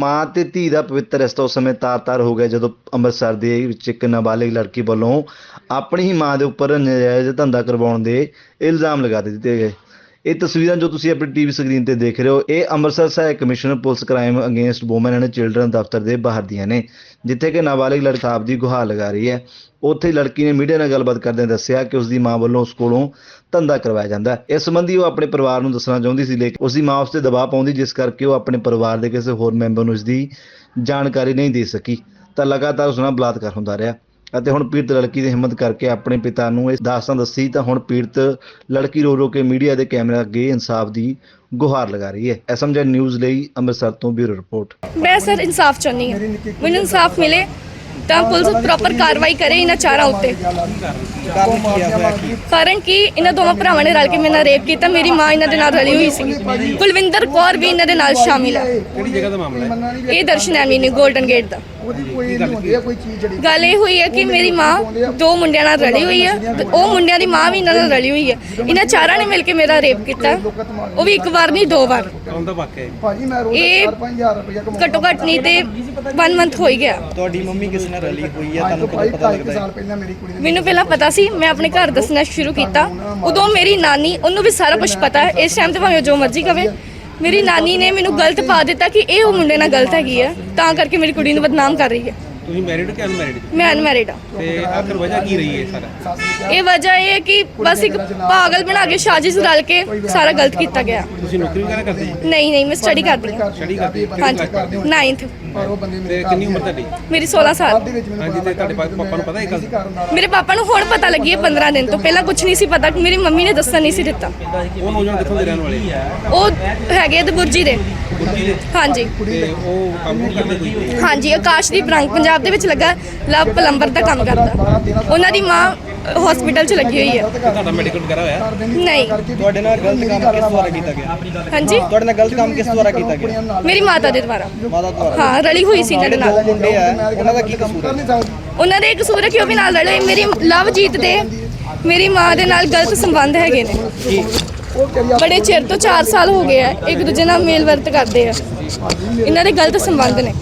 ਮਾਂ ਤੇ ਧੀ ਦਾ ਪਵਿੱਤਰ ਰਿਸ਼ਤਾ ਉਸ ਸਮੇਂ ਤਾਰ-ਤਾਰ ਹੋ ਗਿਆ ਜਦੋਂ ਅੰਮ੍ਰਿਤਸਰ ਦੇ ਵਿੱਚ ਇੱਕ ਨਾਬਾਲਿਗ ਲੜਕੀ ਵੱਲੋਂ ਆਪਣੀ ਹੀ ਮਾਂ ਦੇ ਉੱਪਰ ਨਜਾਇਜ਼ ਧੰਦਾ ਕਰਵਾਉਣ ਦੇ ਇਲਜ਼ਾਮ ਲਗਾ ਦਿੱਤੇ ਗਏ। ਇਹ ਤਸਵੀਰਾਂ ਜੋ ਤੁਸੀਂ ਆਪਣੀ ਟੀਵੀ ਸਕਰੀਨ ਤੇ ਦੇਖ ਰਹੇ ਹੋ, ਇਹ ਅੰਮ੍ਰਿਤਸਰ ਸਹਾਇਕ commissioner police crime against women and children ਦਫ਼ਤਰ ਦੇ ਬਾਹਰ ਦੀਆਂ ਨੇ, ਜਿੱਥੇ ਕਿ ਨਾਬਾਲਿਗ ਲੜਕੀ ਸਾਹਿਬ ਦੀ ਗੁਹਾਰ ਲਗਾ ਰਹੀ ਹੈ। ਉੱਥੇ ਲੜਕੀ ਨੇ ਮੀਡੀਆ ਨਾਲ ਗੱਲਬਾਤ ਕਰਦਿਆਂ ਦੱਸਿਆ ਕਿ ਉਸ ਦੀ ਮਾਂ ਵੱਲੋਂ ਉਸ ਕੋਲੋਂ ਧੰਦਾ ਕਰਵਾਇਆ ਜਾਂਦਾ ਹੈ। ਇਸ ਸੰਬੰਧੀ ਉਹ ਆਪਣੇ ਪਰਿਵਾਰ ਨੂੰ ਦੱਸਣਾ ਚਾਹੁੰਦੀ ਸੀ, ਲੇਕਿਨ ਉਸ ਦੀ ਮਾਂ ਉਸ ਤੇ ਦਬਾਅ ਪਾਉਂਦੀ, ਜਿਸ ਕਰਕੇ ਉਹ ਆਪਣੇ ਪਰਿਵਾਰ ਦੇ ਕਿਸੇ ਹੋਰ ਮੈਂਬਰ ਨੂੰ ਇਸ ਦੀ ਜਾਣਕਾਰੀ ਨਹੀਂ ਦੇ ਸਕੀ। ਤਾਂ ਲਗਾਤਾਰ ਉਸ ਨਾਲ ਬਲਾਤਕਾਰ ਹੁੰਦਾ ਰਿਹਾ। ਅਤੇ ਹੁਣ ਪੀੜਤ ਲੜਕੀ ਦੀ ਹਿੰਮਤ ਕਰਕੇ ਆਪਣੇ ਪਿਤਾ ਨੂੰ ਇਹ ਦਾਸਤਾਨ ਦੱਸੀ ਤਾਂ ਹੁਣ ਪੀੜਤ ਲੜਕੀ ਰੋ ਰੋ ਕੇ ਮੀਡੀਆ ਦੇ ਕੈਮਰੇ ਅੱਗੇ ਇਨਸਾਫ ਦੀ ਗੁਹਾਰ ਲਗਾ ਰਹੀ ਹੈ। ਐਸਐਮਜੀ ਨਿਊਜ਼ ਲਈ ਅੰਮ੍ਰਿਤਸਰ ਤੋਂ ਬਿਊਰੋ ਰਿਪੋਰਟ। ਮੈਂ ਸਰ ਇਨਸਾਫ ਚਾਹੁੰਦੀ ਹਾਂ। ਮੈਨੂੰ ਇਨਸਾਫ ਮਿਲੇ ਤਾਂ ਪੁਲਿਸ ਪ੍ਰੋਪਰ ਕਾਰਵਾਈ ਕਰੇ ਇਹਨਾਂ ਚਾਰਾਂ ਉੱਤੇ। ਕਾਰਨ ਕਿ? ਇਹਨਾਂ ਦੋਵਾਂ ਭਰਾਵਾਂ ਨੇ ਰਲ ਕੇ ਮੇਰੇ ਨਾਲ ਰੇਪ ਕੀਤਾ। ਮੇਰੀ ਮਾਂ ਇਹਨਾਂ ਦੇ ਨਾਲ ਰਲੀ ਹੋਈ ਸੀ ਕੁਲਵਿੰਦਰ ਕੌਰ ਵੀ ਇਹਨਾਂ ਦੇ ਨਾਲ ਸ਼ਾਮਿਲ ਹੈ ਕਿਹੜੀ ਜਗ੍ਹਾ ਦਾ ਮਾਮਲਾ ਹੈ ਇਹ ਦਰਸ਼ਨ ਐਵੀ ਨੇ ਗੇਟ ਦਾ। ਉਹਦੀ ਕੋਈ ਨਹੀਂ ਹੁੰਦੀ ਹੈ? ਕੋਈ ਚੀਜ਼ ਜਿਹੜੀ ਗੱਲ ਇਹ ਹੋਈ ਹੈ ਕਿ ਮੇਰੀ ਮਾਂ ਦੋ ਮੁੰਡਿਆਂ ਨਾਲ ਰਲੀ ਹੋਈ ਹੈ ਤੇ ਉਹ ਮੁੰਡਿਆਂ ਦੀ ਮਾਂ ਵੀ ਇਹਨਾਂ ਨਾਲ ਰਲੀ ਹੋਈ ਹੈ ਇਹਨਾਂ ਚਾਰਾਂ ਨੇ ਮਿਲ ਕੇ ਮੇਰਾ ਰੇਪ ਕੀਤਾ। ਉਹ ਵੀ ਇੱਕ ਵਾਰ ਨਹੀਂ ਦੋ ਵਾਰ। ਕੌਣ ਦਾ ਵਾਕਿਆ ਹੈ? ਭਾਜੀ ਮੈਂ ਰੋਜ਼ ਇਹ 4-5000 ਰੁਪਏ ਕਮਾਉਂਦਾ ਘੱਟੋ ਘੱਟ ਨਹੀਂ ਤੇ 1 ਮੰਥ ਹੋ ਹੀ ਗਿਆ। ਤੁਹਾਡੀ ਮੰਮੀ ਕਿਸ ਨਾਲ ਰਲੀ ਹੋਈ ਹੈ ਤੁਹਾਨੂੰ ਕਦੋਂ ਪਤਾ 2 ਲੱਗਦਾ ਹੈ? ਸਾਲ ਪਹਿਲਾਂ ਮੇਰੀ ਕੁੜੀ ਨੇ ਮੈਨੂੰ ਪਹਿਲਾਂ ਪਤਾ ਸੀ ਮੈਂ ਆਪਣੇ ਘਰ ਦੱਸਣਾ ਸ਼ੁਰੂ ਕੀਤਾ। ਉਦੋਂ ਮੇਰੀ ਨਾਨੀ ਉਹਨੂੰ ਵੀ ਸਾਰਾ ਕੁਝ ਪਤਾ ਹੈ। ਇਸ ਟਾਈਮ ਤੇ ਭਾਵੇਂ ਜੋ ਮਰਜ਼ੀ ਕਵੇ ਮੇਰੀ ਨਾਨੀ ਨੇ ਮੈਨੂੰ ਗਲਤ ਪਾ ਦਿੱਤਾ ਕਿ ਇਹ ਉਹ ਮੁੰਡੇ ਨਾਲ ਗਲਤ ਹੈਗੀ ਹੈ ਤਾਂ ਕਰਕੇ ਮੇਰੀ ਕੁੜੀ ਨੂੰ ਬਦਨਾਮ ਕਰ ਰਹੀ ਹੈ। ਤੁਸੀਂ ਮੈਰਿਡ ਕਿ ਅਨਮੈਰਿਡ ਮੈਂ ਅਨਮੈਰਿਡ ਹਾਂ ਤੇ ਆਖਰ ਵਜ੍ਹਾ ਕੀ ਰਹੀ ਹੈ ਸਾਰਾ? ਇਹ ਵਜ੍ਹਾ ਇਹ ਹੈ ਕਿ ਬਸ ਇੱਕ ਪਾਗਲ ਬਣਾ ਕੇ ਸਾਜ਼ਿਸ਼ ਰਲ ਕੇ ਸਾਰਾ ਗਲਤ ਕੀਤਾ ਗਿਆ। ਤੁਸੀਂ ਨੌਕਰੀ ਵਗੈਰਾ ਕਰਦੇ ਜੀ ਨਹੀਂ ਨਹੀਂ ਮੈਂ ਸਟੱਡੀ ਕਰਦੀ ਹਾਂ। ਸਟੱਡੀ ਕਰਦੇ ਜੀ ਹਾਂਜੀ। 9th ਪਰ ਉਹ ਬੰਦੇ ਤੇ ਮੇਰੇ ਕਿੰਨੀ ਉਮਰ ਤੁਹਾਡੀ? ਮੇਰੀ 16 ਸਾਲ। ਦੇ ਵਿੱਚ ਮੈਨੂੰ ਹਾਂਜੀ ਤੇ ਤੁਹਾਡੇ ਪਾ- ਪਾਪਾ ਨੂੰ ਪਤਾ ਇਹ ਗੱਲ? ਮੇਰੇ ਪਾਪਾ ਨੂੰ ਹੁਣ ਪਤਾ ਲੱਗੀ ਹੈ 15 ਦਿਨ ਤੋਂ। ਪਹਿਲਾਂ ਕੁਝ ਨਹੀਂ ਸੀ ਪਤਾ ਮੇਰੀ ਮੰਮੀ ਨੇ ਦੱਸਣ ਨਹੀਂ ਸੀ ਦਿੱਤਾ। ਉਹ ਨੌਜਵਾਨ ਕਿੱਥੋਂ ਦੇ ਰਹਿਣ ਵਾਲੇ? ਉਹ ਹੈਗੇ ਦਬੁਰਜੀ ਦੇ। ਗੁਰਜੀ ਦੇ? ਹਾਂਜੀ। ਤੇ ਉਹ ਕੰਮ ਕੀ ਕਰਦੇ ਕੋਈ? ਹਾਂਜੀ ਆਕਾਸ਼ਦੀਪ ਰੰਗ ਪੰਜਾਬ ਦੇ ਵਿੱਚ ਲੱਗਾ ਲਵ ਪਲੰਬਰ ਦਾ ਕੰਮ ਕਰਦਾ। ਉਹਨਾਂ ਦੀ ਮਾਂ ਹਸਪੀਟਲ 'ਚ ਲੱਗੀ ਹੋਈ ਹੈ। ਤੁਹਾਡਾ ਮੈਡੀਕਲ ਵਗੈਰਾ ਹੋਇਆ? ਨਹੀਂ। ਤੁਹਾਡੇ ਨਾਲ ਗਲਤ ਕੰਮ ਕਿਸ ਦੁਆਰਾ ਕੀਤਾ ਗਿਆ? ਹਾਂਜੀ। ਤੁਹਾਡੇ ਨਾਲ ਗਲਤ ਕੰਮ ਕਿਸ ਦੁਆਰਾ ਕੀਤਾ ਗਿਆ? ਮੇਰੀ ਮਾਤਾ ਦੇ ਦੁਆਰਾ। ਮਾਤਾ ਦੁਆਰਾ। ਹਾਂ ਰਲੀ ਹੋਈ ਸੀ ਇਹਨਾਂ ਦੇ ਦੋ ਨਾਲ ਮੁੰਡੇ ਆ ਉਹਨਾਂ ਦਾ ਕੀ ਕਸੂਰ ਹੈ? ਉਹਨਾਂ ਦੇ ਇੱਕ ਕਸੂਰ ਹੈ ਕਿ ਉਹ ਵੀ ਨਾਲ ਰਲੇ। ਮੇਰੀ ਲਵਜੀਤ ਦੇ ਮੇਰੀ ਮਾਂ ਦੇ ਨਾਲ ਗਲਤ ਸੰਬੰਧ ਹੈਗੇ ਨੇ। ਬੜੇ ਚਿਰ ਤੋਂ 4 ਸਾਲ ਹੋ ਗਏ ਆ ਇੱਕ ਦੂਜੇ ਨਾਲ ਮੇਲ ਵਰਤ ਕਰਦੇ ਆ। ਇਹਨਾਂ ਦੇ ਗਲਤ ਸੰਬੰਧ ਨੇ।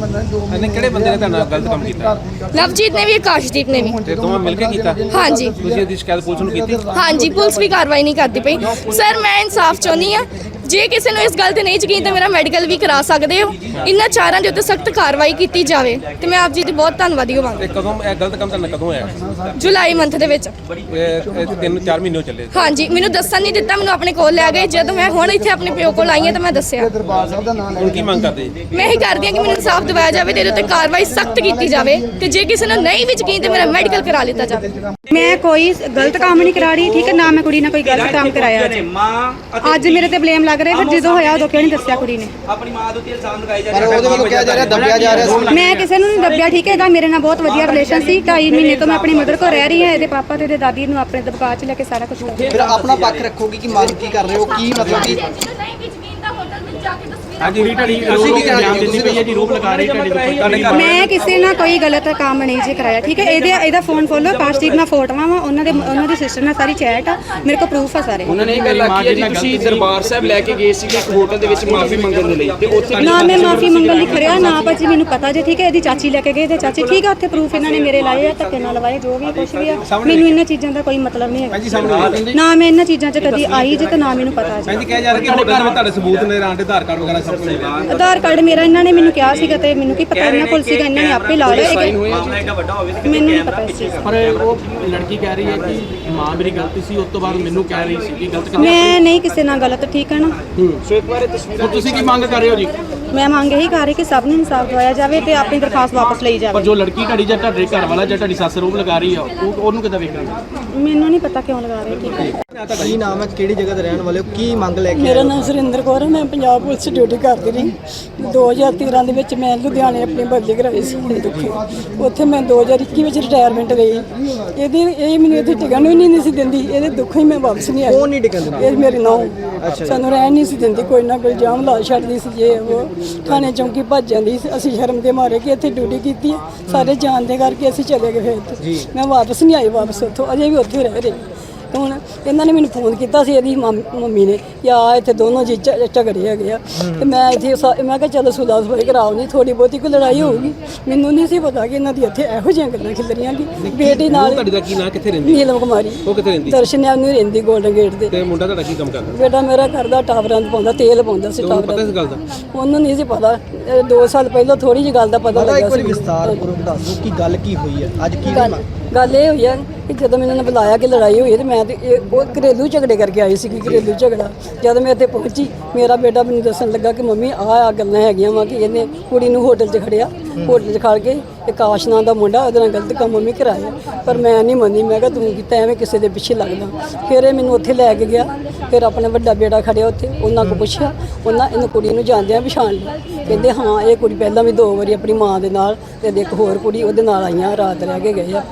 ਮੰਨਣਾ ਜੋ ਇਹਨੇ ਕਿਹੜੇ ਬੰਦੇ ਨੇ ਤੁਹਾਡੇ ਨਾਲ ਗਲਤ ਕੰਮ ਕੀਤਾ? ਲਵਜੀਤ ਨੇ ਵੀ ਆਕਾਸ਼ਦੀਪ ਨੇ ਵੀ। ਤੇ ਦੋਵਾਂ ਮਿਲ ਕੇ ਕੀਤਾ? ਹਾਂਜੀ। ਤੁਸੀਂ ਇਹਦੀ ਸ਼ਿਕਾਇਤ ਪੁਲਿਸ ਨੂੰ ਕੀਤੀ? ਹਾਂਜੀ ਪੁਲਿਸ ਵੀ ਕਾਰਵਾਈ ਨਹੀਂ ਕਰਦੀ ਪਈ। ਸਰ ਮੈਂ ਇਨਸਾਫ ਚਾਹੁੰਦੀ ਆ ਜੇ ਕਿਸੇ ਨੂੰ ਇਸ ਗੱਲ ਤੇ ਨਹੀਂ ਯਕੀਨ ਤਾਂ ਮੇਰਾ ਮੈਡੀਕਲ ਵੀ ਕਰਾ ਸਕਦੇ ਹੋ। ਇਹਨਾਂ ਚਾਰਾਂ ਦੇ ਉੱਤੇ ਸਖਤ ਕਾਰਵਾਈ ਕੀਤੀ ਜਾਵੇ ਤੇ ਮੈਂ ਆਪ ਜੀ ਦੀ ਬਹੁਤ ਧੰਨਵਾਦੀ ਹੋਵਾਂਗੀ। ਤੇ ਕਦੋਂ ਇਹ ਗਲਤ ਕੰਮ ਨਾਲ ਕਦੋਂ ਹੋਇਆ? ਜੁਲਾਈ ਮੰਥ ਦੇ ਵਿੱਚ। ਇਹ ਇਹ ਤਿੰਨ ਚਾਰ ਮਹੀਨੇ ਹੋ ਚੱਲੇ। ਹਾਂਜੀ ਮੈਨੂੰ ਦੱਸਣ ਨਹੀਂ ਦਿੱਤਾ ਮੈਨੂੰ ਆਪਣੇ ਕੋਲ ਲੈ ਗਏ। ਜਦੋਂ ਮੈਂ ਹੁਣ ਇੱਥੇ ਆਪਣੇ ਪਿਓ ਕੋਲ ਆਈ ਹਾਂ ਤਾਂ ਮੈਂ ਦੱਸਿਆ। ਦਰਬਾਰ ਸਾਹਿਬ ਦਾ ਨਾਮ ਲੈ ਹੁਣ ਕੀ ਮੰਗ ਕਰਦੇ? ਜੀ ਮੈਂ ਇਹੀ ਕਰਦੀ ਹਾਂ ਕਿ ਮੈਨੂੰ ਇਨਸਾਫ ਦਿਵਾਇਆ ਜਾਵੇ ਤੇ ਇਹਦੇ ਉੱਤੇ ਕਾਰਵਾਈ ਸਖਤ ਕੀਤੀ ਜਾਵੇ ਤੇ ਜੇ ਕਿਸੇ ਨੂੰ ਨਹੀਂ ਵੀ ਯਕੀਨ ਤੇ ਮੇਰਾ ਮੈਡੀਕਲ ਕਰਾ ਲਿੱਤਾ ਜਾਵੇ। ਮੈਂ ਕੋਈ ਗਲਤ ਕੰਮ ਨਹੀਂ ਕਰਾ ਰਹੀ ਠੀਕ ਹੈ? ਨਾ ਮੈਂ ਕੁੜੀ ਨਾਲ ਕੋਈ ਗਲਤ ਕੰਮ ਕਰਾਇਆ। ਅੱਜ ਅੱਜ ਮੇਰੇ ਤੇ ਬਲੇਮ ਲੱਗ ਰਿਹਾ ਫਿਰ ਜਦੋਂ ਹੋਇਆ ਉਦੋਂ ਕਿਉਂ ਨਹੀਂ ਦੱਸਿਆ ਕੁੜੀ ਨੇ? ਆਪਣੀ ਮਾਂ ਦੇ ਉੱਤੇ ਇਲਜ਼ਾਮ ਲਗਾਏ ਜਾ ਪਰ ਉਹਦੇ ਵੱਲੋਂ ਕਿਹਾ ਜਾ ਰਿਹਾ ਦੱਬਿਆ ਜਾ ਰਿਹਾ ਸੀ ਮੈਂ ਕਿਸੇ ਨੂੰ ਨਹੀਂ ਦੱਬਿਆ ਠੀਕ ਹੈ ਇਹਦਾ ਮੇਰੇ ਨਾਲ ਬਹੁਤ ਵਧੀਆ ਰਿਲੇਸ਼ਨ ਸੀ 2.5 ਮਹੀਨੇ ਤੋਂ ਮੈਂ ਆਪਣੀ ਮਦਰ ਕੋਲ ਰਹਿ ਰਹੀ ਹਾਂ ਇਹਦੇ ਪਾਪਾ ਤੇ ਇਹਦੇ ਦਾਦੀ ਨੂੰ ਆਪਣੇ ਦਬਕਾ 'ਚ ਲੈ ਕੇ ਸਾਰਾ ਕੁਝ ਕਰ ਫਿਰ ਆਪਣਾ ਪੱਖ ਰੱਖੋਗੇ ਕਿ ਮੰਗ ਕੀ ਕਰ ਰਹੇ ਹੋ ਕੀ ਮਤਲਬ ਕਿ ਨਹੀਂ ਵੀ ਯਕੀਨ ਤਾਂ ਹੋਟਲ ਵਿੱਚ ਜਾ ਕੇ ਤਸਵੀਰਾਂ ਹਾਂਜੀ ਵੀ ਢੜੀ ਤੁਸੀਂ ਕੀ ਕਹਿਣਾ ਚਾਹੁੰਦੇ ਹੋ? ਜੀ ਰੋਪ ਲਗਾ ਰਹੀ ਢੜੀ ਤੁਹਾਡੇ ਘਰ ਮੈਂ ਕਿਸੇ ਨਾਲ ਕੋਈ ਗਲਤ ਕੰਮ ਨਹੀਂ ਜੀ ਕਰਾਇਆ ਠੀਕ ਹੈ? ਇਹਦੇ ਇਹਦਾ ਫੋਨ ਫੋਲੋ ਕਾਸ਼ਦੀਪ ਨਾਲ ਫੋਟੋਆਂ ਵਾ ਉਹਨਾਂ ਦੇ ਉਹਨਾਂ ਦੀ ਸਿਸਟਰ ਨਾਲ ਸਾਰੀ ਚੈਟ ਆ ਮੇਰੇ ਕੋਲ ਪ੍ਰੂਫ ਆ ਸਾਰੇ। ਉਹਨਾਂ ਨੇ ਇਹ ਗੱਲ ਆਖੀ ਹੈ ਜੀ ਤੁਸੀਂ ਦਰਬਾਰ ਸਾਹਿਬ ਲੈ ਕੇ ਗਏ ਸੀਗੇ ਇੱਕ ਹੋਟਲ ਦੇ ਵਿੱਚ ਮਾਫੀ ਮੰਗਣ ਦੇ ਲਈ ਤੇ ਉੱਥੇ ਨਾ ਮੈਂ ਮਾਫੀ ਮੰਗਣ ਲਈ ਖੜਿਆ ਨਾ ਭਾਜੀ ਮੈਨੂੰ ਪਤਾ ਜੇ ਠੀਕ ਹੈ? ਇਹਦੀ ਚਾਚੀ ਲੈ ਕੇ ਗਏ ਤੇ ਚਾਚੀ ਠੀਕ ਹੈ ਉੱਥੇ ਪ੍ਰੂਫ ਇਹਨਾਂ ਨੇ ਮੇਰੇ ਲਾਏ ਆ ਧੱਕੇ ਨਾਲ ਲਵਾਏ ਜੋ ਵੀ ਕੁਝ ਵੀ ਆ। ਮੈਨੂੰ ਇਹਨਾਂ ਚੀਜ਼ਾਂ ਦਾ ਕੋਈ ਮਤਲਬ ਨਹੀਂ ਹੈਗਾ। ਨਾ ਮੈਂ ਇਹਨਾਂ ਚੀਜ਼ਾਂ 'ਚ ਕਦੀ ਆਈ ਜੇ ਤੇ ਨਾ ਮੈਨੂੰ ਪਤਾ ਜੀ। ਕਿਹਾ ਜਾ ਰਿਹਾ ਕਿ ਹੋਟਲ ਵਿੱਚ ਤੁਹਾਡੇ ਸਬੂਤ ਨੇ ਦੇ ਆਧਾਰ ਕਾਰਡ ਵਗੈਰਾ ਆਧਾਰ ਕਾਰਡ ਮੇਰਾ ਇਹਨਾਂ ਨੇ ਮੈਨੂੰ ਕਿਹਾ ਸੀਗਾ ਤੇ ਮੈਨੂੰ ਕੀ ਪਤਾ ਇਹਨਾਂ ਕੋਲ ਸੀਗਾ ਇਹਨਾਂ ਨੇ ਆਪੇ ਲਾ ਲਿਆ ਇਹ- ਮਾਮਲਾ ਐਡਾ ਵੱਡਾ ਹੋਵੇ ਤੇ ਮੈਨੂੰ ਨਹੀਂ ਪਤਾ ਦਾ ਪਰ ਉਹ ਲੜਕੀ ਕਹਿ ਰਹੀ ਹੈ ਕਿ ਮਾਂ ਮੇਰੀ ਗਲਤੀ ਸੀ ਉਸ ਤੋਂ ਬਾਅਦ ਮੈਨੂੰ ਕਹਿ ਰਹੀ ਸੀ ਕਿ ਗਲਤ ਕਰ ਮੈਂ ਨਹੀਂ ਕਿਸੇ ਨਾਲ ਗਲਤ ਠੀਕ ਹੈ ਨਾ? ਸੋ ਇੱਕ ਵਾਰ ਇਹ ਤਸਵੀਰਾਂ ਹੁਣ ਤੁਸੀਂ ਕੀ ਮੰਗ ਕਰ ਰਹੇ ਹੋ ਜੀ? ਮੈਂ ਮੰਗ ਇਹੀ ਕਰ ਰਹੀ ਕਿ ਸਭ ਨੂੰ ਇਨਸਾਫ ਦਵਾਇਆ ਜਾਵੇ ਤੇ ਆਪਣੀ ਦਰਖਾਸਤ ਵਾਪਸ ਲਈ ਪਰ ਜਾਵੇ ਜੋ ਲੜਕੀ ਤੁਹਾਡੀ ਜਾਂ ਤੁਹਾਡੇ ਘਰ ਵਾਲਾ ਜਾਂ ਤੁਹਾਡੀ ਸੱਸ ਰੋਬ ਲਗਾ ਰਹੀ ਆ ਉਹ ਉਹਨੂੰ ਕਿੱਦਾਂ ਵੇਖਣਾ? ਮੈਨੂੰ ਨਹੀਂ ਪਤਾ ਕਿਉਂ ਲਗਾ ਰਹੇ ਠੀਕ ਹੈ ਕੀ ਨਾਮ ਹੈ ਕਿਹੜੀ ਜਗ੍ਹਾ ਤੇ ਰਹਿਣ ਵਾਲੇ ਹੋ ਕੀ ਮੰਗ ਲੈ ਕੇ ਮੇਰਾ ਨਾਮ ਸੁਰਿੰਦਰ ਕੌਰ ਹੈ ਮੈਂ ਪੰਜਾਬ ਪੁਲਿਸ 'ਚ ਡਿਊਟੀ ਕਰਦੀ ਰਹੀ। 2013 ਦੇ ਵਿੱਚ ਮੈਂ ਲੁਧਿਆਣੇ ਆਪਣੀ ਬਦਲੀ ਕਰਾਈ ਸੀ ਮੇਰੇ ਦੁੱਖੇ। ਉੱਥੇ ਮੈਂ 2021 ਵਿੱਚ ਰਿਟਾਇਰਮੈਂਟ ਲਈ। ਇਹਦੀ ਇਹ ਮੈਨੂੰ ਇੱਥੇ ਟਿਕਣ ਵੀ ਨਹੀਂ ਸੀ ਦਿੰਦੀ ਇਹਦੇ ਦੁੱਖ ਹੀ ਮੈਂ ਵਾਪਸ ਨਹੀਂ ਆਈ ਕੌਣ ਨਹੀਂ ਟਿਕਣ ਦਿੰਦਾ? ਇਹ ਮੇਰੀ ਨੌ ਸਾਨੂੰ ਰਹਿਣ ਨਹੀਂ ਸੀ ਦਿੰਦੀ ਕੋਈ ਨਾ ਕੋਈ ਜਾਮ ਲਾ ਛੱਡਦੀ ਸੀ ਜੇ ਉਹ। ਥਾਣੇ ਚੌਂਕੀ ਭੱਜ ਜਾਂਦੀ ਸੀ। ਅਸੀਂ ਸ਼ਰਮ ਦੇ ਮਾਰੇ ਕਿ ਇੱਥੇ ਡਿਊਟੀ ਕੀਤੀ ਹੈ। ਸਾਰੇ ਜਾਣਦੇ ਕਰਕੇ ਅਸੀਂ ਚਲੇ ਗਏ ਫਿਰ ਮੈਂ ਵਾਪਸ ਨਹੀਂ ਆਈ ਵਾਪਸ ਉੱਥੋਂ ਅਜੇ ਵੀ ਉੱਥੇ ਰਹਿ ਰਹੀ ਹੁਣ ਇਹਨਾਂ ਨੇ ਮੈਨੂੰ ਫੋਨ ਕੀਤਾ ਸੀ ਇਹਦੀ ਮੰਮ- ਮੰਮੀ ਨੇ ਕਿ ਆ ਇੱਥੇ ਦੋਨੋਂ ਜੀ ਝ- ਝਗੜੇ ਹੈਗੇ ਆ। ਤੇ ਮੈਂ ਇੱਥੇ ਸਾ- ਮੈਂ ਕਿਹਾ ਚਲੋ ਸੁਲਾ ਸਫ਼ਾਈ ਕਰਾਓ ਨਹੀਂ ਥੋੜੀ ਬਹੁਤੀ ਕੋਈ ਲੜਾਈ ਹੋਊਗੀ। ਮੈਨੂੰ ਨਹੀਂ ਸੀ ਪਤਾ ਕਿ ਇਹਨਾਂ ਦੀ ਇੱਥੇ ਇਹੋ ਜਿਹੀਆਂ ਗੱਲਾਂ ਖਿਲਰੀਆਂ ਕਿ ਬੇਟੀ ਨਾਲ ਤੁਹਾਡੀ ਦਾ ਕੀ ਨਾਂ ਕਿੱਥੇ ਰਹਿੰਦੀ? ਨੀਲਮ ਕੁਮਾਰੀ। ਉਹ ਕਿੱਥੇ ਰਹਿੰਦੀ? ਦਰਸ਼ਨ ਨੂੰ ਰਹਿੰਦੀ 골ਡਨ ਗੇਟ ਦੇ। ਤੇ ਮੁੰਡਾ ਤੁਹਾਡਾ ਕੀ ਕੰਮ ਕਰਦਾ? ਬੇਟਾ ਮੇਰਾ ਕਰਦਾ ਟਾਵਰਾਂ ਦਾ ਪਾਉਂਦਾ ਤੇਲ ਪਾਉਂਦਾ ਸੀ ਟਾਵਰਾਂ ਪਤਾ ਇਸ ਗੱਲ ਦਾ? ਉਹਨੂੰ ਨਹੀਂ ਸੀ ਪਤਾ। 2 ਸਾਲ ਪਹਿਲਾਂ ਥੋੜੀ ਜਿਹੀ ਗੱਲ ਦਾ ਪਤਾ ਪਤਾ ਲੱਗਾ ਇੱਕ ਵਾਰੀ ਸੀ ਵਿਸਤਾਰ ਪੂਰਵਕ ਦੱਸ ਕਿ ਗੱਲ ਕੀ ਹੋਈ ਹੈ? ਅੱਜ ਕੀ ਗੱਲ ਗੱਲ ਇਹ ਹੋਈ ਆ ਕਿ ਜਦੋਂ ਮੈਨੂੰ ਨੇ ਬੁਲਾਇਆ ਕਿ ਲੜਾਈ ਹੋਈ ਹੈ ਤੇ ਮੈਂ ਤੇ ਇਹ- ਉਹ ਘਰੇਲੂ ਝਗੜੇ ਕਰਕੇ ਆਈ ਸੀ ਘਰੇਲੂ ਝਗੜਾ। ਜਦ ਮੈਂ ਇੱਥੇ ਪਹੁੰਚੀ, ਮੇਰਾ ਬੇਟਾ ਮੈਨੂੰ ਦੱਸਣ ਲੱਗਾ ਕਿ ਮੰਮੀ, ਆਹ ਆ ਗੱਲਾਂ ਹੈਗੀਆਂ ਵਾ ਕਿ ਇਹਨੇ ਕੁੜੀ ਨੂੰ ਹੋਟਲ 'ਚ ਖੜਿਆ। ਹੋਟਲ 'ਚ ਖੜ ਕੇ ਇਹ ਕਾਸ਼ ਨਾਂ ਦਾ ਮੁੰਡਾ, ਉਹਦੇ ਨਾਲ ਗਲਤ ਕੰਮ ਮੰਮੀ ਕਰਾਇਆ। ਪਰ ਮੈਂ ਨਹੀਂ ਮੰਨੀ, ਮੈਂ ਕਿਹਾ ਤੂੰ ਕੀਤਾ ਐਵੇਂ ਕਿਸੇ ਦੇ ਪਿੱਛੇ ਲੱਗਦਾ। ਫਿਰ ਇਹ ਮੈਨੂੰ ਉੱਥੇ ਲੈ ਕੇ ਗਿਆ। ਫਿਰ ਆਪਣਾ ਵੱਡਾ ਬੇਟਾ ਖੜਿਆ ਉੱਥੇ, ਉਹਨਾਂ ਕੋਲ ਪੁੱਛਿਆ, ਉਹਨਾਂ ਇਹਨੂੰ ਕੁੜੀ ਨੂੰ ਜਾਣਦਿਆਂ ਪਛਾਣ ਲਿਆ। ਕਹਿੰਦੇ, ਹਾਂ, ਇਹ ਕੁੜੀ ਪਹਿਲਾਂ ਵੀ ਦੋ ਵਾਰੀ ਆਪਣੀ ਮਾਂ ਦੇ ਨਾਲ ਤੇ ਇੱਕ ਹੋਰ ਕੁੜੀ ਉਹਦੇ ਨਾਲ ਆਈਆਂ, ਰਾਤ ਰਹਿ ਕੇ ਗਏ ਆ।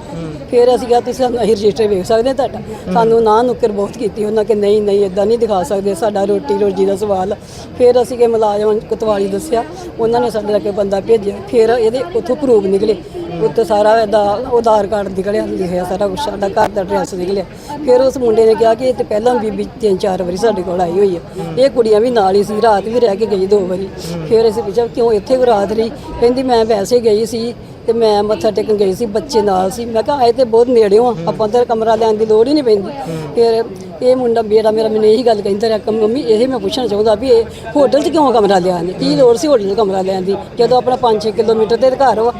ਫਿਰ ਅਸੀਂ ਕਿਹਾ, ਤੁਸੀਂ ਸਾਨੂੰ ਅਸੀਂ ਰਜਿਸਟਰ ਵੇਖ ਸਕਦੇ ਹਾਂ ਤੁਹਾਡਾ। ਸਾਨੂੰ ਨਾ ਨੁੱਕਰ ਬਹੁਤ ਕੀਤੀ ਉਹਨਾਂ ਕਿ ਨਹੀਂ ਨਹੀਂ ਇਦਾਂ ਨਹੀਂ ਦਿਖਾ ਸਕਦੇ। ਸਾਡਾ ਰੋਟੀ ਰੋਜੀ ਦਾ ਸਵਾਲ। ਫਿਰ ਅਸੀਂ ਕਿ ਮੁਲਾਜ਼ਮ ਕੋਤਵਾਲੀ ਦੱਸਿਆ। ਉਹਨਾਂ ਨੇ ਸਾਡੇ ਲੱਗੇ ਬੰਦਾ ਭੇਜਿਆ। ਫਿਰ ਇਹਦੇ ਉੱਥੋਂ ਪ੍ਰੂਫ ਨਿਕਲੇ। ਉੱਥੇ ਸਾਰਾ ਇਹਦਾ ਆਧਾਰ ਕਾਰਡ ਨਿਕਲਿਆ, ਲਿਖਿਆ ਸਾਰਾ ਕੁਛ। ਸਾਡਾ ਘਰ ਦਾ ਐਡਰੈਸ ਨਿਕਲਿਆ। ਫਿਰ ਉਸ ਮੁੰਡੇ ਨੇ ਕਿਹਾ ਕਿ ਇਹ ਤੇ ਪਹਿਲਾਂ ਬੀਬੀ ਤਿੰਨ ਚਾਰ ਵਾਰੀ ਸਾਡੇ ਕੋਲ ਆਈ ਹੋਈ ਹੈ। ਇਹ ਕੁੜੀਆਂ ਵੀ ਨਾਲ ਹੀ ਸੀ, ਰਾਤ ਵੀ ਰਹਿ ਕੇ ਗਈ ਦੋ ਵਾਰੀ। ਫਿਰ ਅਸੀਂ ਪੁੱਛਿਆ, ਕਿਉਂ ਇੱਥੇ ਕਿਉਂ ਰਾਤ ਰਹੀ? ਕਹਿੰਦੀ, ਮੈਂ ਵੈਸੇ ਗਈ ਸੀ ਤੇ ਮੈਂ ਮੱਥਾ ਟੇਕਣ ਗਈ ਸੀ ਬੱਚੇ ਨਾਲ ਸੀ। ਮੈਂ ਕਿਹਾ ਆਏ ਤੇ ਬਹੁਤ ਨੇੜਿਓਂ ਆ ਆਪਾਂ ਤਾਂ ਕਮਰਾ ਲੈਣ ਦੀ ਲੋੜ ਹੀ ਨਹੀਂ ਪੈਂਦੀ। ਫਿਰ ਇਹ ਮੁੰਡਾ ਬੇੜਾ ਮੇਰਾ ਮੈਨੂੰ ਇਹੀ ਗੱਲ ਕਹਿੰਦਾ ਰਿਹਾ ਕਿ ਮੰਮੀ ਇਹ ਮੈਂ ਪੁੱਛਣਾ ਚਾਹੁੰਦਾ ਵੀ ਇਹ ਹੋਟਲ 'ਚ ਕਿਉਂ ਕਮਰਾ ਲਿਆ ਨੇ ਕੀ ਲੋੜ ਸੀ ਹੋਟਲ 'ਚ ਕਮਰਾ ਲੈਣ ਦੀ? ਜਦੋਂ ਆਪਣਾ 5-6 ਕਿਲੋਮੀਟਰ ਤੇ ਘਰ ਵਾ।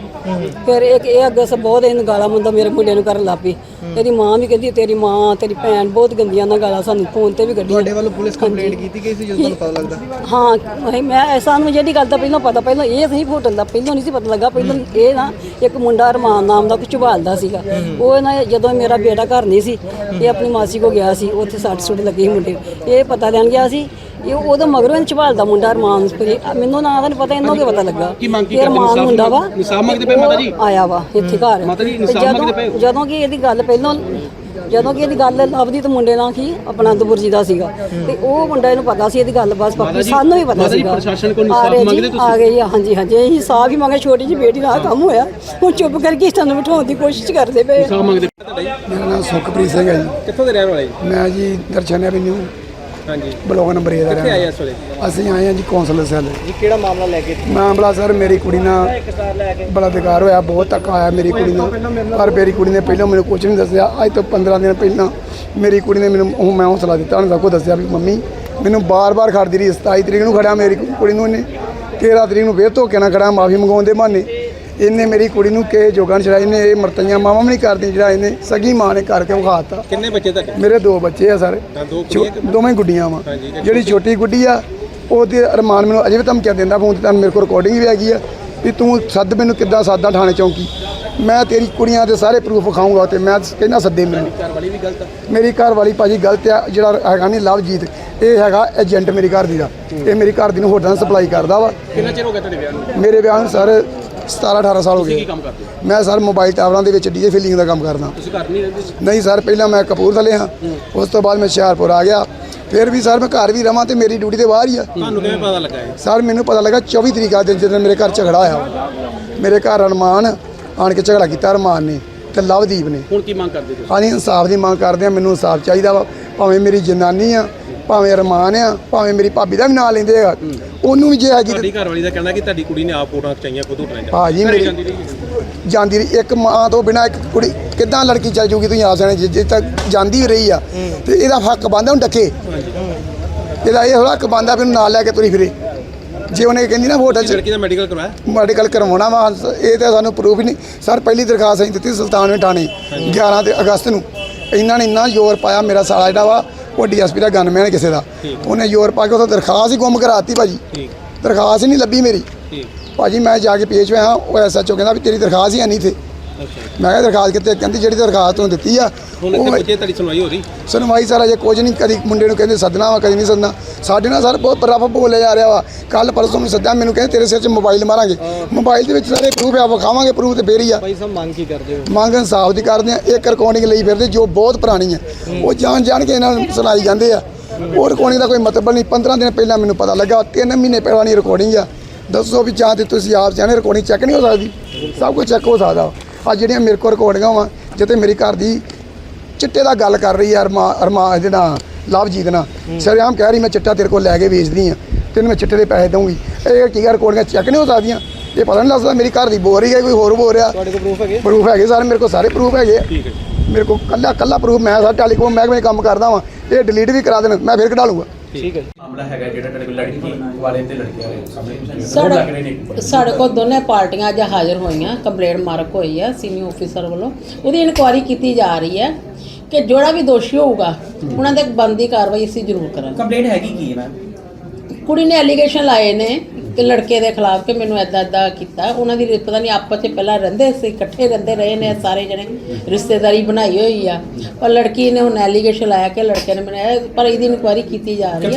ਫਿਰ ਇੱਕ ਇਹ ਅੱਗੇ ਸ ਬਹੁਤ ਇਹਨੂੰ ਗਾਲਾਂ ਮੁੰਡਾ ਮੇਰੇ ਮੁੰਡੇ ਨੂੰ ਕਰਨ ਲੱਗ ਪਈ ਇਹਦੀ ਮਾਂ ਵੀ ਕਹਿੰਦੀ ਤੇਰੀ ਮਾਂ ਤੇਰੀ ਭੈਣ ਬਹੁਤ ਗੰਦੀਆਂ ਨਾਲ ਗਾਲਾਂ ਸਾਨੂੰ ਫੋਨ ਤੇ ਵੀ ਕੱਢੀਆਂ। ਤੁਹਾਡੇ ਵੱਲੋਂ ਪੁਲਿਸ ਕੰਪਲੇਂਟ ਕੀਤੀ ਗਈ ਸੀ ਜਦੋਂ ਤੁਹਾਨੂੰ ਪਤਾ ਲੱਗਦਾ? ਹਾਂ ਮੈਂ- ਮੈਂ ਸਾਨੂੰ ਜਿਹੜੀ ਗੱਲ ਦਾ ਪਹਿਲਾਂ ਪਤਾ ਪਹਿਲਾਂ ਇਹ ਨਹੀਂ ਹੋਟਲ ਦਾ ਪਹਿਲਾਂ ਨਹੀਂ ਸੀ ਪਤਾ ਲੱਗਾ ਪਹਿਲਾਂ ਇਹ ਨਾ ਇੱਕ ਮੁੰਡਾ ਅਰਮਾਨ ਨਾਮ ਦਾ ਕੁਝ ਝੁਬਾਲਦਾ ਸੀਗਾ। ਉਹ ਨਾ ਜਦੋਂ ਮੇਰਾ ਬੇਟਾ ਘਰ ਨਹੀਂ ਸੀ ਇਹ ਆਪਣੀ ਮਾਸੀ ਕੋ ਗਿਆ ਸੀ ਉੱਥੇ ਸੱਟ ਸੁੱਟ ਲੱਗੀ ਸੀ ਮੁੰਡੇ। ਇਹ ਪਤਾ ਲੈਣ ਗਿਆ ਸੀ ਇਹ ਉਹਦਾ ਮਗਰੋਂ ਇਹ ਝੁਬਾਲਦਾ ਮੁੰਡਾ ਅਰਮਾਨ ਸਪਰੀ ਮੈਨੂੰ ਨਾਂ ਦਾ ਨਹੀਂ ਪਤਾ ਇਹਨੂੰ ਕੀ ਪਤਾ ਲੱਗਾ? ਕੀ ਮੰਗ ਕੀ ਇਹ ਕਰਦੇ? ਅਰਮਾਨ ਇਨਸਾਫ਼ ਮੁੰਡਾ ਵਾ। ਇਨਸਾਫ਼ ਮੰਗਦੇ ਪਏ ਮਾਤਾ ਜੀ? ਉਹ ਆਇਆ ਵਾ ਇੱਥੇ ਘਰ। ਮਾਤਾ ਜੀ, ਇਨਸਾਫ਼ ਜਦੋਂ- ਮੰਗਦੇ ਪਏ? ਹੋ? ਜਦੋਂ ਕਿ ਇਹਦੀ ਗੱਲ ਪਹਿਲਾਂ ਜਦੋਂ ਕਿ ਇਹਦੀ ਗੱਲ ਲਵਦੀ ਤੇ ਮੁੰਡੇ ਨਾਲ ਕੀ ਆਪਣਾ ਦਬੁਰਜੀ ਦਾ ਸੀਗਾ। ਤੇ ਉਹ ਮੁੰਡਾ ਇਹਨੂੰ ਪਤਾ ਸੀ ਇਹਦੀ ਗੱਲ ਬਸ ਪੱਕੀ ਸਾਨੂੰ ਵੀ ਪਤਾ ਸੀਗਾ। ਪ੍ਰਸ਼ਾਸਨ ਕੋਲ ਇਨਸਾਫ਼ ਮੰਗਦੇ ਤੁਸੀਂ? ਆ ਗਏ ਜੀ, ਹਾਂਜੀ ਹਾਂਜੀ। ਅਸੀਂ ਸਾਫ਼ ਹੀ ਮੰਗੇ ਛੋਟੀ ਜਿਹੀ ਬੇਟੀ ਨਾਲ ਆਹ ਕੰਮ ਹੋਇਆ। ਹੁਣ ਚੁੱਪ ਕਰਕੇ ਸਾਨੂੰ ਬਿਠਾਉਣ ਦੀ ਕੋਸ਼ਿਸ਼ ਕਰਦੇ ਪਏ। ਸਾਹ ਮੰਗਦੇ ਮੇਰਾ ਨਾਮ ਸੁਖਪ੍ਰੀਤ ਸਿੰਘ ਹੈ ਜੀ। ਕਿੱਥੋਂ ਦੇ ਰਹਿਣ ਵਾਲੇ? ਜੀ ਮੈਂ ਜੀ ਦਰਸ਼ਨ ਐਵਨਿਊ। ਹਾਂਜੀ। ਬਲੋਕ ਨੰਬਰ 1 ਦਾ ਕਿੱਥੇ ਆਏ ਇਸ ਵੇਲੇ? ਅਸੀਂ ਆਏ ਹਾਂ ਜੀ ਕੌਂਸਲਰ ਸੈੱਲ ਜੀ ਕਿਹੜਾ ਮਾਮਲਾ ਲੈ ਕੇ ਮਾਮਲਾ ਸਰ ਮੇਰੀ ਕੁੜੀ ਨਾਲ ਬੜਾ ਬੇਕਾਰ ਹੋਇਆ ਬਹੁਤ ਧੱਕਾ ਆਇਆ ਮੇਰੀ ਕੁੜੀ ਨਾਲ। ਪਰ ਮੇਰੀ ਕੁੜੀ ਨੇ ਪਹਿਲਾਂ ਮੈਨੂੰ ਕੁਝ ਨਹੀਂ ਦੱਸਿਆ। ਅੱਜ ਤੋਂ 15 ਦਿਨ ਪਹਿਲਾਂ ਮੇਰੀ ਕੁੜੀ ਨੇ ਮੈਨੂੰ ਉਹ ਮੈਂ ਹੌਸਲਾ ਦਿੱਤਾ ਉਹਨੇ ਸਭ ਕੁਝ ਦੱਸਿਆ ਵੀ ਮੰਮੀ ਮੈਨੂੰ ਬਾਰ-ਬਾਰ ਖੜਦੀ ਰਹੀ। 27 ਤਰੀਕ ਨੂੰ ਖੜਿਆ ਮੇਰੀ ਕੁੜੀ ਨੂੰ ਇਹਨੇ 13 ਤਰੀਕ ਨੂੰ ਫੇਰ ਧੋਕੇ ਨਾਲ ਖੜਾ ਮਾਫੀ ਮੰਗਾਉਣ ਦੇ ਬਹਾਨੇ। ਇਹਨੇ ਮੇਰੀ ਕੁੜੀ ਨੂੰ ਕੇ ਜੋਗਾਂ ਚੜਾਈ ਨੇ ਇਹ ਮਰਤਈਆਂ ਮਾਵਾਂ ਵੀ ਨਹੀਂ ਕਰਦੀ ਜਿਹੜਾ ਇਹਨੇ ਸਗੀ ਮਾਂ ਨੇ ਕਰਕੇ ਵਿਖਾਤਾ। ਕਿੰਨੇ ਬੱਚੇ ਤੁਹਾਡੇ? ਮੇਰੇ ਦੋ ਬੱਚੇ ਆ ਸਰ। ਤਾਂ ਦੋਵੇਂ ਗੁੱਡੀਆਂ ਵਾ। ਜਿਹੜੀ ਛੋਟੀ ਗੁੱਡੀ ਆ ਉਹਦੇ ਅਰਮਾਨ ਮੈਨੂੰ ਅਜੇ ਵੀ ਧਮਕੀਆਂ ਦਿੰਦਾ ਫੋਨ ਤੇ ਤੁਹਾਨੂੰ ਮੇਰੇ ਕੋਲ ਰਿਕਾਰਡਿੰਗ ਵੀ ਹੈਗੀ ਆ ਵੀ ਤੂੰ ਸੱਦ ਮੈਨੂੰ ਕਿੱਦਾਂ ਸਾਦਾ ਥਾਣੇ ਚੌਂਕੀ ਮੈਂ ਤੇਰੀ ਕੁੜੀਆਂ ਦੇ ਸਾਰੇ ਪ੍ਰੂਫ ਵਿਖਾਊਂਗਾ ਤੇ ਮੈਂ ਕਹਿੰਦਾ ਸੱਦੇ ਮੈਨੂੰ। ਘਰ ਵਾਲੀ ਵੀ ਗਲਤ ਆ? ਮੇਰੀ ਘਰ ਵਾਲੀ ਭਾਜੀ ਗਲਤ ਆ ਜਿਹੜਾ ਹੈਗਾ ਨਹੀਂ ਲਵਜੀਤ ਇਹ ਹੈਗਾ ਏਜੰਟ ਮੇਰੀ ਘਰ ਦੀ ਦਾ। ਇਹ ਮੇਰੀ ਘਰ ਦੀ ਨੂੰ ਹੋਟਲਾਂ ਸਪਲਾਈ ਕਰਦਾ ਵਾ। ਕਿੰਨਾ ਚਿਰ ਹੋ ਗਿਆ ਤੁਹਾਡੇ ਵਿਆਹ ਨੂੰ? ਮੇਰੇ ਵਿਆਹ ਨੂੰ ਸਰ 17 18 ਸਾਲ ਹੋ ਕੀ ਗਏ। ਕੰਮ ਕਰਦੇ ਹੋ? ਮੈਂ ਸਰ ਮੋਬਾਈਲ ਟਾਵਰਾਂ ਦੇ ਵਿੱਚ ਡੀਜੇ ਫਿਲਿੰਗ ਦਾ ਕੰਮ ਕਰਦਾ। ਤੁਸੀਂ ਘਰ ਨਹੀਂ ਰਹਿੰਦੇ ਸੀ? ਨਹੀਂ ਸਰ ਪਹਿਲਾਂ ਮੈਂ ਕਪੂਰਥਲੇ ਹਾਂ। ਉਸ ਤੋਂ ਬਾਅਦ ਮੈਂ ਹੁਸ਼ਿਆਰਪੁਰ ਆ ਗਿਆ। ਫਿਰ ਵੀ ਸਰ ਮੈਂ ਘਰ ਵੀ ਰਵਾਂ ਤੇ ਮੇਰੀ ਡਿਊਟੀ ਤੇ ਬਾਹਰ ਹੀ ਆ। ਤੁਹਾਨੂੰ ਕਿਵੇਂ ਪਤਾ ਲੱਗਾ ਇਹ? ਸਰ ਮੈਨੂੰ ਪਤਾ ਲੱਗਾ 24 ਤਰੀਕ ਆ ਦਿਨ ਜਦੋਂ ਮੇਰੇ ਘਰ ਝਗੜਾ ਹੋਇਆ। ਮੇਰੇ ਘਰ ਅਰਮਾਨ ਆਣ ਕੇ ਝਗੜਾ ਕੀਤਾ ਅਰਮਾਨ ਨੇ ਤੇ ਲਵਦੀਪ ਨੇ। ਹੁਣ ਕੀ ਮੰਗ ਕਰਦੇ ਤੁਸੀਂ? ਹਾਂਜੀ ਇਨਸਾਫ ਦੀ ਮੰਗ ਕਰਦੇ ਆ ਮੈਨੂੰ ਇਨਸਾਫ ਚਾਹੀਦਾ ਵਾ। ਭਾਵੇਂ ਮੇਰੀ ਜਨਾਨੀ ਆ ਭਾਵੇਂ ਅਰਮਾਨ ਆ ਭਾਵੇਂ ਮੇਰੀ ਭਾਬੀ ਦਾ ਵੀ ਨਾਂ ਲੈਂਦੇ ਆ। ਉਹਨੂੰ ਵੀ ਜੇ ਹੈਗੀ ਤੁਹਾਡੀ ਘਰ ਵਾਲੀ ਦਾ ਕਹਿਣਾ ਕਿ ਤੁਹਾਡੀ ਕੁੜੀ ਨੇ ਆਪ ਫੋਟੋਆਂ ਖਿਚਾਈਆਂ ਖੁਦ ਉਠਾਈਆਂ ਭਾਜੀ ਮੇਰੀ ਜਾਂਦੀ ਰਹੀ ਇੱਕ ਮਾਂ ਤੋਂ ਬਿਨਾ ਇੱਕ ਕੁੜੀ ਕਿੱਦਾਂ ਲੜਕੀ ਚੱਲ ਜੂਗੀ ਤੁਸੀਂ ਆਪ ਜਾਣੇ ਜੇ ਜੇ ਤੱਕ ਜਾਂਦੀ ਵੀ ਰਹੀ ਆ। ਤੇ ਇਹਦਾ ਹੱਕ ਬੰਦਾ ਹੁਣ ਡੱਕੇ। ਇਹਦਾ ਇਹ ਹੱਕ ਬੰਦਾ ਵੀ ਨਾਲ ਲੈ ਕੇ ਤੁਰੀ ਫਿਰੇ। ਜੇ ਉਹਨੇ ਕਹਿੰਦੀ ਨਾ ਹੋਟਲ 'ਚ ਲੜਕੀ ਦਾ ਮੈਡੀਕਲ ਕਰਵਾਇਆ? ਮੈਡੀਕਲ ਕਰਵਾਉਣਾ ਵਾ। ਇਹ ਤਾਂ ਸਾਨੂੰ ਪ੍ਰੂਫ ਹੀ ਨਹੀਂ। ਸਰ ਪਹਿਲੀ ਦਰਖਾਸਤ ਅਸੀਂ ਦਿੱਤੀ ਸੁਲਤਾਨਵੇਂ ਥਾਣੇ 11 ਤੇ ਅਗਸਤ ਨੂੰ। ਇਹਨਾਂ ਨੇ ਇੰਨਾ ਜ਼ੋਰ ਪਾਇਆ ਮੇਰਾ ਸਾਲਾ ਜਿਹੜਾ ਵਾ। ਉਹ ਡੀਐਸਪੀ ਦਾ ਗਨਮੈਨ ਹੈ ਕਿਸੇ ਦਾ। ਉਹਨੇ ਜ਼ੋਰ ਪਾ ਕੇ ਉਹ ਦਰਖਾਸਤ ਹੀ ਗੁੰਮ ਕਰਾਤੀ ਭਾਜੀ। ਦਰਖਾਸਤ ਹੀ ਨਹੀਂ ਲੱਭੀ ਮੇਰੀ। ਭਾਜੀ ਮੈਂ ਜਾ ਕੇ ਪੇਸ਼ ਹੋਇਆ ਉਹ ਐਸਐਚਓ ਕਹਿੰਦਾ ਵੀ ਤੇਰੀ ਦਰਖਾਸਤ ਹੀ ਨਹੀਂ ਥੇ ਮੈਂ ਕਿਹਾ ਦਰਖਾਸਤ ਕਿੱਥੇ ਕਹਿੰਦੀ ਜਿਹੜੀ ਦਰਖਾਸਤ ਤੂੰ ਦਿੱਤੀ ਆ ਹੁਣ ਇੱਥੇ ਉਹ ਬੱਚੇ ਤੁਹਾਡੀ ਸੁਣਵਾਈ ਹੋ ਰਹੀ? ਸੁਣਵਾਈ ਸਾਰਾ ਜੇ ਕੁਝ ਨਹੀਂ ਕਦੀ ਮੁੰਡੇ ਨੂੰ ਕਹਿੰਦੇ ਸੱਦਣਾ ਵਾ ਕਦੀ ਨਹੀਂ ਸੱਦਣਾ। ਸਾਡੇ ਨਾਲ ਸਰ ਬਹੁਤ ਰਫ ਬੋਲਿਆ ਜਾ ਰਿਹਾ ਵਾ। ਕੱਲ ਪਰਸੋਂ ਨੂੰ ਸੱਦਿਆ ਮੈਨੂੰ ਕਹਿੰਦੇ ਤੇਰੇ ਸਿਰ 'ਚ ਮੋਬਾਈਲ ਮਾਰਾਂਗੇ। ਮੋਬਾਈਲ ਦੇ ਵਿੱਚ ਸਾਰੇ ਪ੍ਰੂਫ ਆ ਵਿਖਾਵਾਂਗੇ ਪ੍ਰੂਫ ਤੇ ਫੇਰ ਹੀ ਆ। ਭਾਈ ਸਾਹਿਬ ਮੰਗ ਕੀ ਕਰਦੇ ਹੋ? ਮੰਗ ਇਨਸਾਫ ਦੀ ਕਰਦੇ ਆ ਇੱਕ ਰਿਕਾਰਡਿੰਗ ਲਈ ਫਿਰਦੇ ਜੋ ਬਹੁਤ ਪੁਰਾਣੀ ਹੈ। ਉਹ ਜਾਣ ਜਾਣ ਕੇ ਇਹਨਾਂ ਨੂੰ ਸੁਣਾਈ ਜਾਂਦੇ ਆ। ਉਹ ਰਿਕਾਰਡਿੰਗ ਦਾ ਕੋਈ ਮਤਲਬ ਨਹੀਂ। 15 ਦਿਨ ਪਹਿਲਾਂ ਮੈਨੂੰ ਪਤਾ ਲੱਗਾ 3 ਮਹੀਨੇ ਪੁਰਾਣੀ ਰਿਕਾਰਡਿੰਗ ਆ। ਦੱਸੋ ਵੀ ਜਾਂ ਤੇ ਤੁਸੀਂ ਆਪ ਜਾਣੇ ਰਿਕਾਰਡਿੰਗ ਚੈੱਕ ਨਹੀਂ ਹੋ ਸਕਦੀ। ਸਭ ਕੁਝ ਚੈੱਕ ਹੋ ਸਕਦਾ ਆ ਜਿਹੜੀਆਂ ਮੇਰੇ ਕੋਲ ਰਿਕਾਰਡਿੰਗਾਂ ਵਾ ਜਿੱਤੇ ਮੇਰੀ ਘਰ ਦੀ ਚਿੱਟੇ ਦਾ ਗੱਲ ਕਰ ਰਹੀ ਹੈ ਅਰਮਾ ਅਰਮਾ ਨਾਲ ਲਵਜੀਤ ਨਾਲ। ਸਰੇਆਮ ਕਹਿ ਰਹੀ ਮੈਂ ਚਿੱਟਾ ਤੇਰੇ ਕੋਲ ਲੈ ਕੇ ਵੇਚਦੀ ਆ ਤੈਨੂੰ ਮੈਂ ਚਿੱਟੇ ਦੇ ਪੈਸੇ ਦਊਂਗੀ। ਇਹ ਕੀ ਕਰ ਰਿਕਾਰਡਿੰਗਾਂ ਚੈੱਕ ਨਹੀਂ ਹੋ ਸਕਦੀਆਂ? ਇਹ ਪਤਾ ਨਹੀਂ ਲੱਗਦਾ ਮੇਰੀ ਘਰ ਦੀ ਬੋਲ ਰਹੀ ਹੈ ਕੋਈ ਹੋਰ ਬੋਲ ਰਿਹਾ ਤੁਹਾਡੇ ਕੋਲ ਪ੍ਰੂਫ ਹੈਗੇ? ਪ੍ਰੂਫ ਹੈਗੇ ਸਾਰੇ ਮੇਰੇ ਕੋਲ ਸਾਰੇ ਪ੍ਰੂਫ ਹੈਗੇ ਆ। ਮੇਰੇ ਕੋਲ ਕੱਲਾ ਕੱਲਾ ਪ੍ਰੂਫ ਮੈਂ ਸਾਰਾ ਟੈਲੀਕਾਮ ਮਹਿਕਮੇ ਕੰਮ ਕਰਦਾ ਵਾਂ। ਇਹ ਡਿਲੀਟ ਵੀ ਕਰਾ ਦੇਣ ਮੈਂ ਫਿਰ ਕਢਾ ਲੂੰਗਾ। ਠੀਕ ਹੈ ਮਾਮਲਾ ਹੈਗਾ ਜਿਹੜਾ ਤੁਹਾਡੇ ਕੋਲ ਲੜਕੀ ਵਾਲੇ ਤੇ ਲੜਕੇ ਵਾਲੇ ਸਾਹਮਣੇ ਸਾਡੇ ਸਾਡੇ ਕੋਲ ਦੋਨੇ ਪਾਰਟੀਆਂ ਅੱਜ ਹਾਜ਼ਰ ਹੋਈਆਂ ਕੰਪਲੇਂਟ ਮਾਰਕ ਹੋਈ ਹੈ ਸੀਨੀਅਰ ਅਫੀਸਰ ਵੱਲੋਂ। ਉਹਦੀ ਇਨਕੁਆਇਰੀ ਕੀਤੀ ਜਾ ਰਹੀ ਹੈ ਕਿ ਜਿਹੜਾ ਵੀ ਦੋਸ਼ੀ ਹੋਊਗਾ ਉਹਨਾਂ ਦੇ ਬੰਦੀ ਕਾਰਵਾਈ ਅਸੀਂ ਜ਼ਰੂਰ ਕਰਾਂਗੇ। ਕੰਪਲੇਂਟ ਹੈਗੀ ਕੀ ਹੈ ਮੈਮ? ਕੁੜੀ ਨੇ ਐਲੀਗੇਸ਼ਨ ਲਾਏ ਨੇ ਕਿ ਲੜਕੇ ਦੇ ਖਿਲਾਫ ਕਿ ਮੈਨੂੰ ਐਦਾਂ ਐਦਾਂ ਕੀਤਾ। ਉਹਨਾਂ ਦੀ ਪਤਾ ਨਹੀਂ ਆਪਸ 'ਚ ਪਹਿਲਾਂ ਰਹਿੰਦੇ ਸੀ ਇਕੱਠੇ ਰਹਿੰਦੇ ਰਹੇ ਨੇ ਸਾਰੇ ਜਣੇ ਰਿਸ਼ਤੇਦਾਰੀ ਬਣਾਈ ਹੋਈ ਆ। ਪਰ ਲੜਕੀ ਨੇ ਹੁਣ ਐਲੀਗੇਸ਼ਨ ਲਾਇਆ ਕਿ ਲੜਕੇ ਨੇ ਮੈਨੂੰ ਇਹ- ਪਰ ਇਹਦੀ ਇਨਕੁਆਇਰੀ ਕੀਤੀ ਜਾ ਰਹੀ ਹੈ।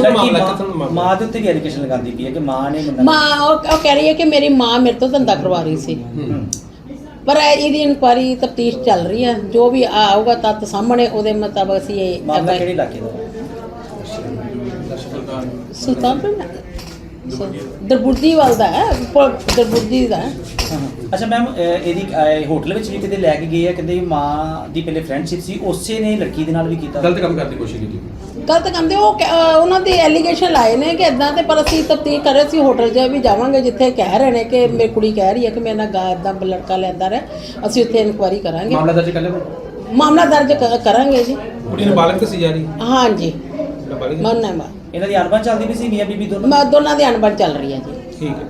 ਮਾਂ ਦੇ ਉੱਤੇ ਵੀ ਐਲੀਗੇਸ਼ਨ ਲਗਾਉਂਦੀ ਪਈ ਹੈ ਕਿ ਮਾਂ ਨੇ ਮੁੰਡਾ ਮਾਂ ਉਹ ਉਹ ਕਹਿ ਰਹੀ ਹੈ ਕਿ ਮੇਰੀ ਮਾਂ ਮੇਰੇ ਤੋਂ ਧੰਦਾ ਕਰਵਾ ਰਹੀ ਸੀ। ਪਰ ਇਹ- ਇਹਦੀ ਇਨਕੁਆਰੀ ਤਫਤੀਸ਼ ਚੱਲ ਰਹੀ ਹੈ। ਜੋ ਵੀ ਆਊਗਾ ਤੱਤ ਸਾਹਮਣੇ ਉਹਦੇ ਮੁਤਾਬਕ ਅਸੀਂ ਇਹ ਮਾਮਲਾ ਕਿਹੜੇ ਇਲਾਕੇ ਦਾ? ਸੁਲਤਾਨਪੁਰ। ਨਾ ਦਰਬੁਰਦੀ ਵਾਲ। ਦਾ ਹੈ ਪ- ਦਾ ਹੈ। ਅੱਛਾ ਮੈਮ ਇਹਦੀ ਅਹ, ਹੋਟਲ ਵਿੱਚ ਵੀ ਕਿਤੇ ਲੈ ਕੇ ਗਏ ਆ ਕਹਿੰਦੇ ਮਾਂ ਦੀ ਪਹਿਲੇ ਫਰੈਂਡਸ਼ਿਪ ਸੀ ਉਸੇ ਨੇ ਲੜਕੀ ਦੇ ਨਾਲ ਵੀ ਕੀਤਾ? ਗਲਤ ਕੰਮ ਕਰਨ ਦੀ ਕੋਸ਼ਿਸ਼ ਕੀਤੀ। ਗਲਤ ਕਹਿੰਦੇ ਉਹ ਕਹਿ- ਅਹ ਉਹਨਾਂ ਦੇ ਐਲੀਗੇਸ਼ਨ ਲਾਏ ਨੇ ਕਿ ਇਦਾਂ ਤੇ ਪਰ ਅਸੀਂ ਤਫਤੀਸ਼ ਕਰ ਰਹੇ ਸੀ ਹੋਟਲ 'ਚ ਵੀ ਜਾਵਾਂਗੇ ਜਿੱਥੇ ਕਹਿ ਰਹੇ ਨੇ ਕਿ ਮੇਰੀ ਕੁੜੀ ਕਹਿ ਰਹੀ ਹੈ ਕਿ ਮੇਰੇ ਨਾਲ ਗਾ ਇਦਾਂ ਲੜਕਾ ਲੈਂਦਾ ਰਿਹਾ ਅਸੀਂ ਉੱਥੇ ਇਨਕੁਆਰੀ ਕਰਾਂਗੇ। ਮਾਮਲਾ ਦਰਜ ਕਰ ਲਿਆ ਮਾਮਲਾ ਦਰਜ ਕ- ਕਰਾਂਗੇ ਜੀ। ਕੁੜੀ ਨੂੰ ਬਾਲਗ ਦੱਸੀ ਜਾ ਰਹੀ? ਹਾਂਜੀ। ਨਾਬਾਲਿਗ ਮੰਨਣਾ ਮੈਂ ਇਹਨਾਂ ਦੀ ਅਣਬਣ ਚੱਲਦੀ ਵੀ ਸੀ ਮੀਆਂ ਬੀਬੀ ਦੋਨੋਂ ਮੈਂ ਦੋਨਾਂ ਦੀ ਅਣਬਣ ਚੱਲ ਰਹੀ ਹੈ ਜੀ। ਠੀਕ ਹੈ।